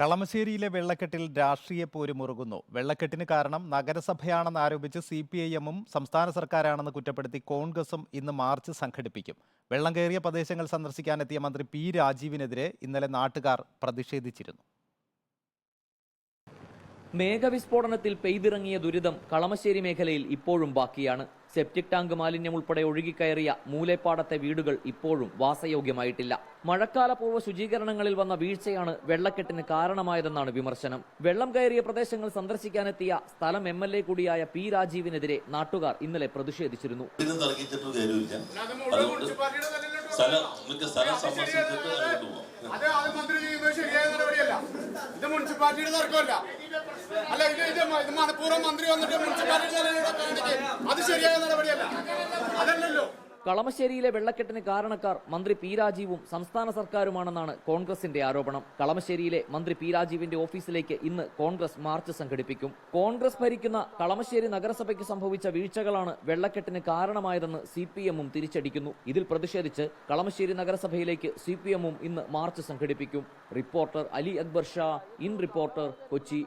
കളമശ്ശേരിയിലെ വെള്ളക്കെട്ടിൽ രാഷ്ട്രീയ പോര് മുറുകുന്നു. വെള്ളക്കെട്ടിന് കാരണം നഗരസഭയാണെന്ന് ആരോപിച്ച് സി പി ഐ എമ്മും സംസ്ഥാന സർക്കാരാണെന്ന് കുറ്റപ്പെടുത്തി കോൺഗ്രസും ഇന്ന് മാർച്ച് സംഘടിപ്പിക്കും. വെള്ളം കയറിയ പ്രദേശങ്ങൾ സന്ദർശിക്കാനെത്തിയ മന്ത്രി പി രാജീവിനെതിരെ ഇന്നലെ നാട്ടുകാർ പ്രതിഷേധിച്ചിരുന്നു. മേഘവിസ്ഫോടനത്തിൽ പെയ്തിറങ്ങിയ ദുരിതം കളമശ്ശേരി മേഖലയിൽ ഇപ്പോഴും ബാക്കിയാണ്. സെപ്റ്റിക് ടാങ്ക് മാലിന്യം ഉൾപ്പെടെ ഒഴുകിക്കയറിയ മൂലേപ്പാടത്തെ വീടുകൾ ഇപ്പോഴും വാസയോഗ്യമായിട്ടില്ല. മഴക്കാലപൂർവ ശുചീകരണങ്ങളിൽ വന്ന വീഴ്ചയാണ് വെള്ളക്കെട്ടിന് കാരണമായതെന്നാണ് വിമർശനം. വെള്ളം കയറിയ പ്രദേശങ്ങൾ സന്ദർശിക്കാനെത്തിയ സ്ഥലം എം എൽ എ കൂടിയായ പി രാജീവിനെതിരെ നാട്ടുകാർ ഇന്നലെ പ്രതിഷേധിച്ചിരുന്നു. സ്ഥലം സന്ദർശിച്ചിട്ട് അങ്ങോട്ട് പോവാം അത് അത് മന്ത്രി ചെയ്യുന്നത് ശരിയായ നടപടിയല്ല ഇത് മുനിസിപ്പാലിറ്റിയുടെ തർക്കമല്ല. അല്ല ഇത് ഇത് ഇത് മണപ്പൂർവം മന്ത്രി വന്നിട്ട് മുനിസിപ്പാലിറ്റി അത് ശരിയായ അതല്ലല്ലോ കളമശ്ശേരിയിലെ വെള്ളക്കെട്ടിന് കാരണക്കാർ മന്ത്രി പി രാജീവും സംസ്ഥാന സർക്കാരുമാണെന്നാണ് കോൺഗ്രസിന്റെ ആരോപണം. കളമശ്ശേരിയിലെ മന്ത്രി പി രാജീവിന്റെ ഓഫീസിലേക്ക് ഇന്ന് കോൺഗ്രസ് മാർച്ച് സംഘടിപ്പിക്കും. കോൺഗ്രസ് ഭരിക്കുന്ന കളമശ്ശേരി നഗരസഭയ്ക്ക് സംഭവിച്ച വീഴ്ചകളാണ് വെള്ളക്കെട്ടിന് കാരണമായതെന്ന് സി പി എമ്മും തിരിച്ചടിക്കുന്നു. ഇതിൽ പ്രതിഷേധിച്ച് കളമശ്ശേരി നഗരസഭയിലേക്ക് സി പി എമ്മും ഇന്ന് മാർച്ച് സംഘടിപ്പിക്കും. Reporter Ali Akbar Shah in reporter Kochi.